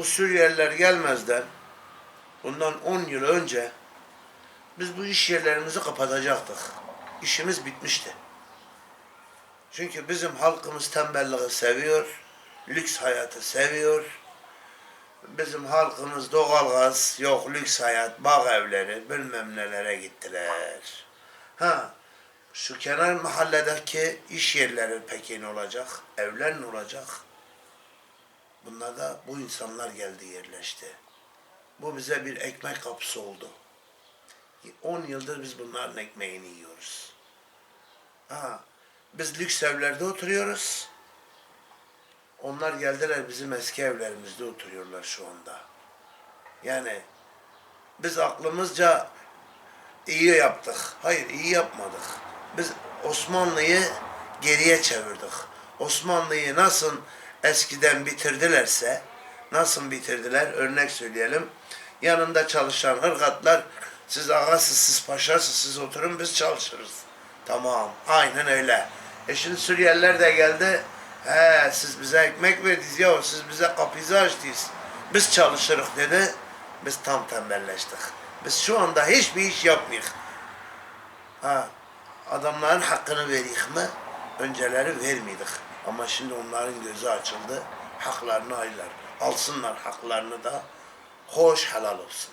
Bu Suriyeliler gelmezden bundan 10 yıl önce biz bu iş yerlerimizi kapatacaktık. İşimiz bitmişti. Çünkü bizim halkımız tembelliği seviyor, lüks hayatı seviyor. Bizim halkımız doğalgaz, yok lüks hayat, bağ evleri, bilmem nelere gittiler. Ha, şu kenar mahalledeki iş yerleri peki ne olacak? Evler ne olacak? Bunlar da bu insanlar geldi yerleşti. Bu bize bir ekmek kapısı oldu. 10 yıldır biz bunların ekmeğini yiyoruz. Ha, biz lüks evlerde oturuyoruz. Onlar geldiler bizim eski evlerimizde oturuyorlar şu anda. Yani biz aklımızca iyi yaptık. Hayır iyi yapmadık. Biz Osmanlı'yı geriye çevirdik. Osmanlı'yı nasıl eskiden bitirdilerse, nasıl bitirdiler örnek söyleyelim. Yanında çalışan hırkatlar siz ağasız, siz paşasız, siz oturun biz çalışırız. Tamam, aynen öyle. E şimdi Suriyeliler de geldi. He siz bize ekmek verdiniz ya siz bize kapıyı açtınız. Biz çalışırız dedi. Biz tam tembelleştik. Biz şu anda hiçbir iş yapmıyoruz. Ha, adamların hakkını veriyik mi? Önceleri vermiyorduk. Ama şimdi onların gözü açıldı. Haklarını ayırlar. Alsınlar haklarını da. Hoş helal olsun.